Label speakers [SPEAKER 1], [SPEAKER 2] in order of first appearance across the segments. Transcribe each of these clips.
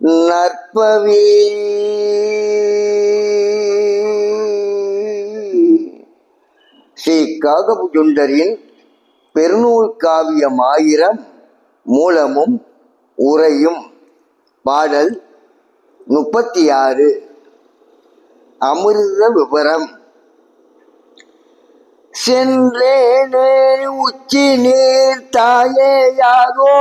[SPEAKER 1] நற்பவே. ஸ்ரீ காகபுஜுண்டரின் பெருநூல் காவியம் ஆயிரம் மூலமும் உரையும் பாடல் முப்பத்தி ஆறு அமிர்த விபரம் சென்றேனே உச்சி நீர் தாயேயாகோ.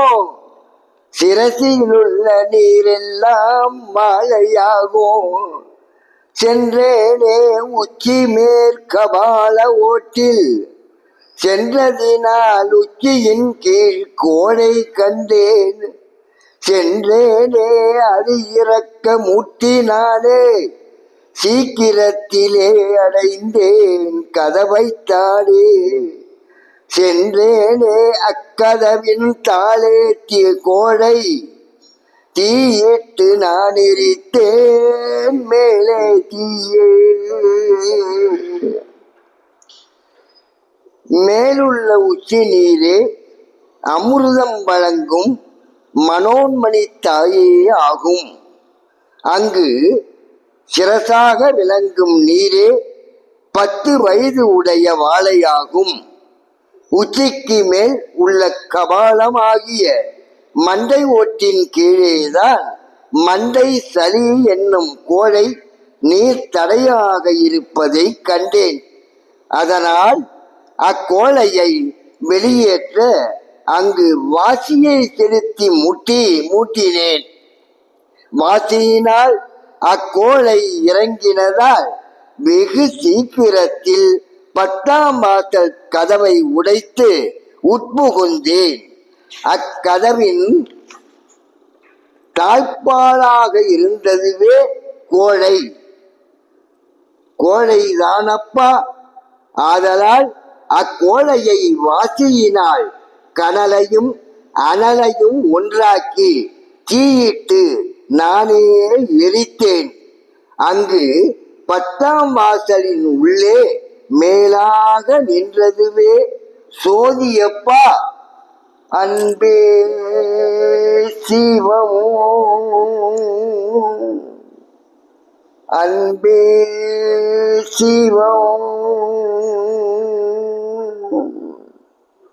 [SPEAKER 1] சிரசியிலுள்ள நீரெல்லாம் மாலையாகும் சென்றேனே உச்சி மேற்கபால ஓட்டில். சென்றதினால் உச்சியின் கீழ் கோடை கண்டேன். சென்றேனே அது இறக்க முட்டினானே. சீக்கிரத்திலே அடைந்தேன் கதவைத்தாடே சென்றேனே அக்கதவின் தாளேத்திய கோடை தீயிட்டு நான் எரித்தேன் மேலே தீயே. மேலுள்ள உச்சி நீரே அமிர்தம் வழங்கும் மனோன்மணி தாயே ஆகும். அங்கு சிரசாக விளங்கும் நீரே பத்து வயது உடைய வாழையாகும். உச்சிக்கு மேல் உள்ள கபாலம் ஆகிய மண்டை ஓட்டின் கீழேதான் மண்டை சளி என்னும் கோழை நீர் தடையாக இருப்பதை கண்டேன். அதனால் அக்கோழையை வெளியேற்ற அங்கு வாசியை செலுத்தி முட்டி மூட்டினேன். வாசியினால் அக்கோளை இறங்கினதால் வெகு சீக்கிரத்தில் பத்தாம் வாசல் கதவை உடைத்து உட்புகுந்தேன். அக்கதவின் தாய்ப்பாலாக இருந்ததுவே கோழை. கோழை தானப்பா ஆதலால் அக்கோழையை வாசியினால் கனலையும் அனலையும் ஒன்றாக்கி தீயிட்டு நானே எரித்தேன். அங்கு பத்தாம் வாசலின் உள்ளே மேலாக நின்றதுவே சோதியப்பா. அன்பே சிவமோ. அன்பே சிவம்.